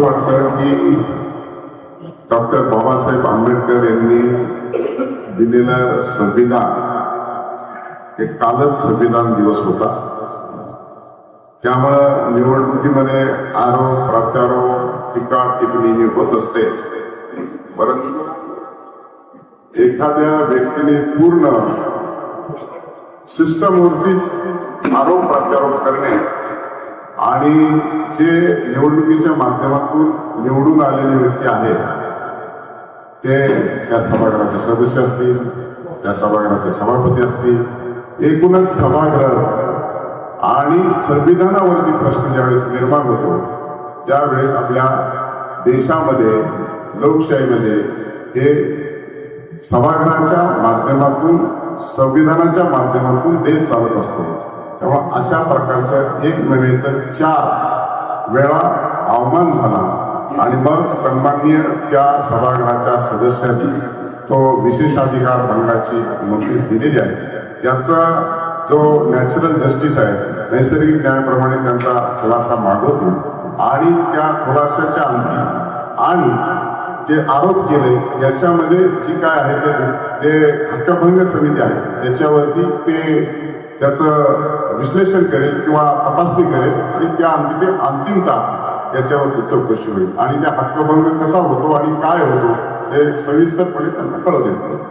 असं वाटतं की डॉक्टर बाबासाहेब आंबेडकर यांनी दिलेलं संविधान हे कालच संविधान दिवस होता. त्यामुळं निवडणुकीमध्ये आरोप प्रत्यारोप टीका टिप्पणी ही होत असते. परंतु एखाद्या व्यक्तीने पूर्ण सिस्टमवरतीच आरोप प्रत्यारोप करणे आणि जे निवडणुकीच्या माध्यमातून निवडून आलेले व्यक्ती आहेत. ते त्या सभागृहाचे सदस्य असतील त्या सभागृहाचे सभापती असतील. एकूणच सभागृह आणि संविधानावरती प्रश्न ज्यावेळेस निर्माण होतो त्यावेळेस आपल्या देशामध्ये लोकशाहीमध्ये हे सभागृहाच्या माध्यमातून संविधानाच्या माध्यमातून देश चालत असतो. तेव्हा अशा प्रकारच्या एक नव्हे तर चार वेळा अवमान झाला. आणि मग सन्माननीय त्या सभागृहाच्या सदस्यांनी तो विशेषाधिकार भंगाची नोटीस दिलेली आहे. याचा जो नॅचरल जस्टिस आहे नैसर्गिक न्यायाप्रमाणे त्यांचा खुलासा मागवतो. आणि त्या खुलाशाच्या अंती आणि जे आरोप केले याच्यामध्ये जी काय आहे ते ते हक्कभंग समिती आहे. त्याच्यावरती ते त्याचं विश्लेषण करेल किंवा तपासणी करेल आणि त्या अंतिम अंतिमता याच्यावरती चौकशी होईल. आणि त्या हक्कभंग कसा होतो आणि काय होतो हे सविस्तरपणे त्यांना कळवले